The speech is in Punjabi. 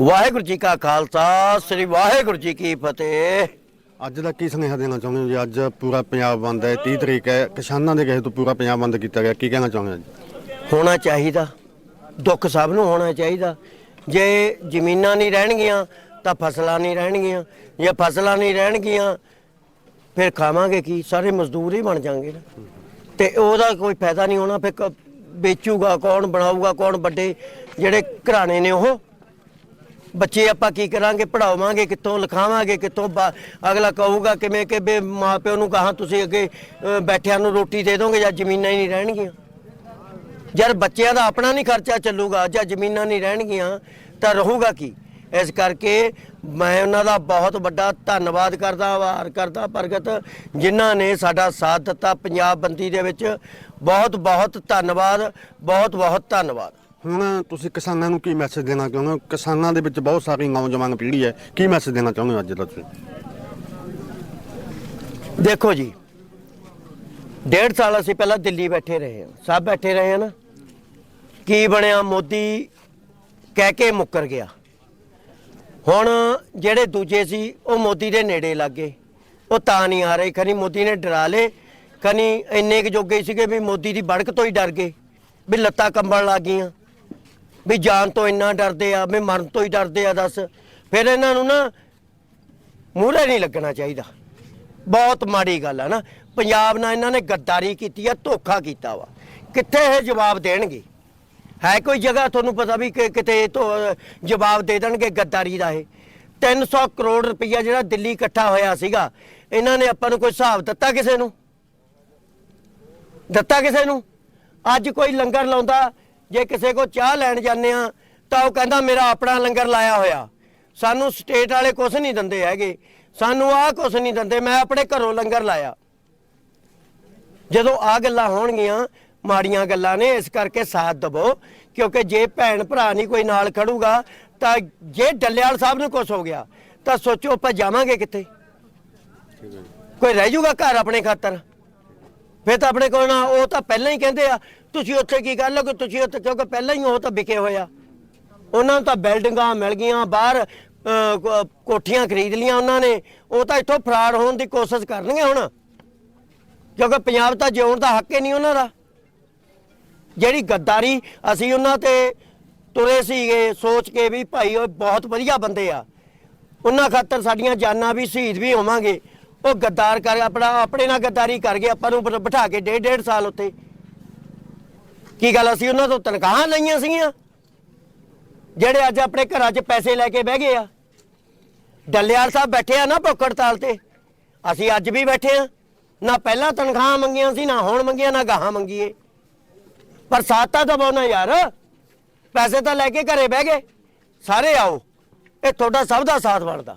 ਵਾਹਿਗੁਰੂ ਜੀ ਕਾ ਖਾਲਸਾ ਸ੍ਰੀ ਵਾਹਿਗੁਰੂ ਜੀ ਕੀ ਫਤਿਹ। ਅੱਜ ਦਾ ਕੀ ਸੁਨੇਹਾ ਦੇਣਾ ਚਾਹੁੰਦੇ ਹੋ ਜੀ? ਅੱਜ ਪੂਰਾ ਪੰਜਾਬ ਬੰਦ ਹੈ 30 ਤਰੀਕ ਹੈ। ਕਿਸਾਨਾਂ ਦੇ ਕਹੇ ਤੋਂ ਪੂਰਾ ਪੰਜਾਬ ਬੰਦ ਕੀਤਾ ਗਿਆ। ਕੀ ਕਹਿਣਾ ਚਾਹੁੰਦੇ ਹੋ ਜੀ? ਹੋਣਾ ਚਾਹੀਦਾ। ਦੁੱਖ ਸਭ ਨੂੰ ਹੋਣਾ ਚਾਹੀਦਾ। ਜੇ ਜ਼ਮੀਨਾਂ ਨਹੀਂ ਰਹਿਣਗੀਆਂ ਤਾਂ ਫਸਲਾਂ ਨਹੀਂ ਰਹਿਣਗੀਆਂ। ਜੇ ਫਸਲਾਂ ਨਹੀਂ ਰਹਿਣਗੀਆਂ ਫਿਰ ਖਾਵਾਂਗੇ ਕੀ? ਸਾਰੇ ਮਜ਼ਦੂਰ ਹੀ ਬਣ ਜਾਣਗੇ ਨਾ। ਤੇ ਉਹਦਾ ਕੋਈ ਫਾਇਦਾ ਨਹੀਂ ਹੋਣਾ। ਫਿਰ ਵੇਚੂਗਾ ਕੌਣ ਬਣਾਊਗਾ ਕੌਣ ਵੱਡੇ? ਜਿਹੜੇ ਘਰਾਣੇ ਨੇ ਉਹ। ਬੱਚੇ ਆਪਾਂ ਕੀ ਕਰਾਂਗੇ ਪੜਾਵਾਂਗੇ ਕਿੱਥੋਂ, ਲਿਖਾਵਾਂਗੇ ਕਿੱਥੋਂ, ਬਾ- ਅਗਲਾ ਕਹੂਗਾ ਕਿਵੇਂ ਕਿ ਬੇ ਮਾਪਿਓ ਨੂੰ ਕਹਾਂ ਤੁਸੀਂ ਅੱਗੇ ਬੈਠਿਆਂ ਨੂੰ ਰੋਟੀ ਦੇ ਦੋਗੇ ਜਾਂ ਜ਼ਮੀਨਾਂ ਹੀ ਨਹੀਂ ਰਹਿਣਗੀਆਂ। ਜਦ ਬੱਚਿਆਂ ਦਾ ਆਪਣਾ ਨਹੀਂ ਖਰਚਾ ਚੱਲੂਗਾ, ਜਾਂ ਜ਼ਮੀਨਾਂ ਨਹੀਂ ਰਹਿਣਗੀਆਂ, ਤਾਂ ਰਹੂਗਾ ਕੀ? ਇਸ ਕਰਕੇ ਮੈਂ ਉਹਨਾਂ ਦਾ ਬਹੁਤ ਵੱਡਾ ਧੰਨਵਾਦ ਕਰਦਾ, ਆਭਾਰ ਕਰਦਾ ਪ੍ਰਗਟ, ਜਿਨ੍ਹਾਂ ਨੇ ਸਾਡਾ ਸਾਥ ਦਿੱਤਾ ਪੰਜਾਬ ਬੰਦੀ ਦੇ ਵਿੱਚ। ਬਹੁਤ ਬਹੁਤ ਧੰਨਵਾਦ ਬਹੁਤ ਬਹੁਤ ਧੰਨਵਾਦ। ਹੁਣ ਤੁਸੀਂ ਕਿਸਾਨਾਂ ਨੂੰ ਕੀ ਮੈਸੇਜ ਦੇਣਾ ਚਾਹੁੰਦੇ ਹੋ? ਕਿਸਾਨਾਂ ਦੇ ਵਿੱਚ ਬਹੁਤ ਸਾਰੀ ਨੌਜਵਾਨ ਪੀੜ੍ਹੀ ਹੈ। ਕੀ ਮੈਸੇਜ ਦੇਣਾ ਚਾਹੁੰਦੇ ਹੋ ਅੱਜ ਦਾ ਤੁਸੀਂ? ਦੇਖੋ ਜੀ, ਡੇਢ ਸਾਲ ਅਸੀਂ ਪਹਿਲਾਂ ਦਿੱਲੀ ਬੈਠੇ ਰਹੇ ਹਾਂ। ਸਭ ਬੈਠੇ ਰਹੇ ਹਾਂ ਨਾ। ਕੀ ਬਣਿਆ? ਮੋਦੀ ਕਹਿ ਕੇ ਮੁੱਕਰ ਗਿਆ। ਹੁਣ ਜਿਹੜੇ ਦੂਜੇ ਸੀ, ਉਹ ਮੋਦੀ ਦੇ ਨੇੜੇ ਲੱਗ। ਗਏ ਉਹ ਤਾਂ ਨਹੀਂ ਆ ਰਹੇ। ਖਨੀ ਮੋਦੀ ਨੇ ਡਰਾ ਲੇ ਖਨੀ ਇੰਨੇ ਕੁ ਜੋਗੇ ਸੀਗੇ ਵੀ ਮੋਦੀ ਦੀ ਬੜਕ ਤੋਂ ਹੀ ਡਰ ਗਏ। ਵੀ ਲੱਤਾਂ ਕੰਬਣ ਲੱਗ ਗਈਆਂ। ਵੀ ਜਾਨ ਤੋਂ ਇੰਨਾ ਡਰਦੇ ਆ, ਵੀ ਮਰਨ ਤੋਂ ਹੀ ਡਰਦੇ ਆ, ਦੱਸ। ਫਿਰ ਇਹਨਾਂ ਨੂੰ ਨਾ ਮੂਹਰੇ ਨਹੀਂ ਲੱਗਣਾ ਚਾਹੀਦਾ। ਬਹੁਤ ਮਾੜੀ ਗੱਲ ਆ ਨਾ। ਪੰਜਾਬ ਨਾਲ ਇਹਨਾਂ ਨੇ ਗੱਦਾਰੀ ਕੀਤੀ ਆ, ਧੋਖਾ ਕੀਤਾ ਵਾ। ਕਿੱਥੇ ਇਹ ਜਵਾਬ ਦੇਣਗੇ? ਹੈ ਕੋਈ ਜਗ੍ਹਾ ਤੁਹਾਨੂੰ ਪਤਾ ਵੀ ਕਿ ਕਿਤੇ ਤੋਂ ਜਵਾਬ ਦੇ ਦੇਣਗੇ ਗੱਦਾਰੀ ਦਾ ਇਹ? 300 ਕਰੋੜ ਰੁਪਈਆ ਜਿਹੜਾ ਦਿੱਲੀ ਇਕੱਠਾ ਹੋਇਆ ਸੀਗਾ, ਇਹਨਾਂ ਨੇ ਆਪਾਂ ਨੂੰ ਕੋਈ ਹਿਸਾਬ ਦਿੱਤਾ ਕਿਸੇ ਨੂੰ? ਦਿੱਤਾ ਕਿਸੇ ਨੂੰ? ਅੱਜ ਕੋਈ ਲੰਗਰ ਲਾਉਂਦਾ ਜੇ ਕਿਸੇ ਕੋ ਚਾਹ ਲੈਣ ਜਾਂਦੇ ਆ ਤਾਂ ਉਹ ਕਹਿੰਦਾ ਮੇਰਾ ਆਪਣਾ ਲੰਗਰ ਲਾਇਆ ਹੋਇਆ। ਸਾਨੂੰ ਸਟੇਟ ਵਾਲੇ ਕੁਝ ਨਹੀਂ ਦਿੰਦੇ ਹੈਗੇ। ਸਾਨੂੰ ਆਹ ਕੁਝ ਨਹੀਂ ਦਿੰਦੇ ਮੈਂ ਆਪਣੇ ਘਰੋਂ ਲੰਗਰ ਲਾਇਆ। ਜਦੋਂ ਆ ਗੱਲਾਂ ਹੋਣਗੀਆਂ ਮਾੜੀਆਂ ਗੱਲਾਂ ਨੇ ਇਸ ਕਰਕੇ ਸਾਥ ਦਵੋ ਕਿਉਂਕਿ ਜੇ ਭੈਣ ਭਰਾ ਨਹੀਂ ਕੋਈ ਨਾਲ ਖੜੂਗਾ ਤਾਂ ਜੇ ਡੱਲੇਵਾਲ ਸਾਹਿਬ ਨੂੰ ਕੁਝ ਹੋ ਗਿਆ ਤਾਂ ਸੋਚੋ ਆਪਾਂ ਜਾਵਾਂਗੇ ਕਿੱਥੇ? ਕੋਈ ਰਹਿ ਜਾਊਗਾ ਘਰ ਆਪਣੇ ਖਾਤਰ? ਫਿਰ ਤਾਂ ਆਪਣੇ ਕੋਲ ਨਾ, ਉਹ ਤਾਂ ਪਹਿਲਾਂ ਹੀ ਕਹਿੰਦੇ ਆ, ਤੁਸੀਂ ਉੱਥੇ ਕੀ ਕਰ ਲੋਗੇ ਤੁਸੀਂ ਉੱਥੇ ਕਿਉਂਕਿ ਪਹਿਲਾਂ ਹੀ ਉਹ ਤਾਂ ਵਿਕੇ ਹੋਏ ਆ। ਉਹਨਾਂ ਨੂੰ ਤਾਂ ਬਿਲਡਿੰਗਾਂ ਮਿਲ ਗਈਆਂ, ਬਾਹਰ ਕੋਠੀਆਂ ਖਰੀਦ ਲੀਆਂ ਉਹਨਾਂ ਨੇ। ਉਹ ਤਾਂ ਇੱਥੋਂ ਫਰਾਡ ਹੋਣ ਦੀ ਕੋਸ਼ਿਸ਼ ਕਰਨਗੇ ਹੁਣ। ਕਿਉਂਕਿ ਪੰਜਾਬ ਤਾਂ ਜਿਉਣ ਦਾ ਹੱਕ ਹੀ ਨਹੀਂ ਉਹਨਾਂ ਦਾ। ਜਿਹੜੀ ਗੱਦਾਰੀ ਅਸੀਂ ਉਹਨਾਂ ਤੇ ਤੁਰੇ ਸੀਗੇ, ਸੋਚ ਕੇ ਵੀ ਭਾਈ ਉਹ ਬਹੁਤ ਵਧੀਆ ਬੰਦੇ ਆ। ਉਹਨਾਂ ਖਾਤਰ ਸਾਡੀਆਂ ਜਾਨਾਂ ਵੀ ਸ਼ਹੀਦ ਵੀ ਹੋਵਾਂਗੇ। ਉਹ ਗੱਦਾਰ ਕਰ, ਆਪਣਾ, ਆਪਣੇ ਨਾਲ ਗੱਦਾਰੀ ਕਰ ਗਏ ਆਪਾਂ ਨੂੰ ਬਿਠਾ ਕੇ ਡੇਢ ਡੇਢ ਸਾਲ ਉੱਥੇ। ਕੀ ਗੱਲ ਅਸੀਂ ਉਹਨਾਂ ਤੋਂ ਤਨਖਾਹਾਂ ਲਈਆਂ ਸੀਗੀਆਂ? ਜਿਹੜੇ ਅੱਜ ਆਪਣੇ ਘਰਾਂ 'ਚ ਪੈਸੇ ਲੈ ਕੇ ਬਹਿ ਗਏ ਆ। ਡੱਲਿਆਰ ਸਾਹਿਬ ਬੈਠੇ ਆ ਨਾ ਭੁੱਖ ਤਾਲ ਤੇ। ਅਸੀਂ ਅੱਜ ਵੀ ਬੈਠੇ ਆ। ਨਾ ਪਹਿਲਾਂ ਤਨਖਾਹਾਂ ਮੰਗੀਆਂ ਸੀ, ਨਾ ਹੁਣ ਮੰਗੀਆਂ, ਨਾ ਗਾਹਾਂ ਮੰਗੀਏ। ਪਰ ਸਾਥ ਤਾਂ ਦਬਾਓ ਯਾਰ। ਪੈਸੇ ਤਾਂ ਲੈ ਕੇ ਘਰੇ ਬਹਿ ਗਏ। ਸਾਰੇ ਆਓ। ਇਹ ਤੁਹਾਡਾ ਸਭ ਦਾ ਸਾਥ ਬਣਦਾ।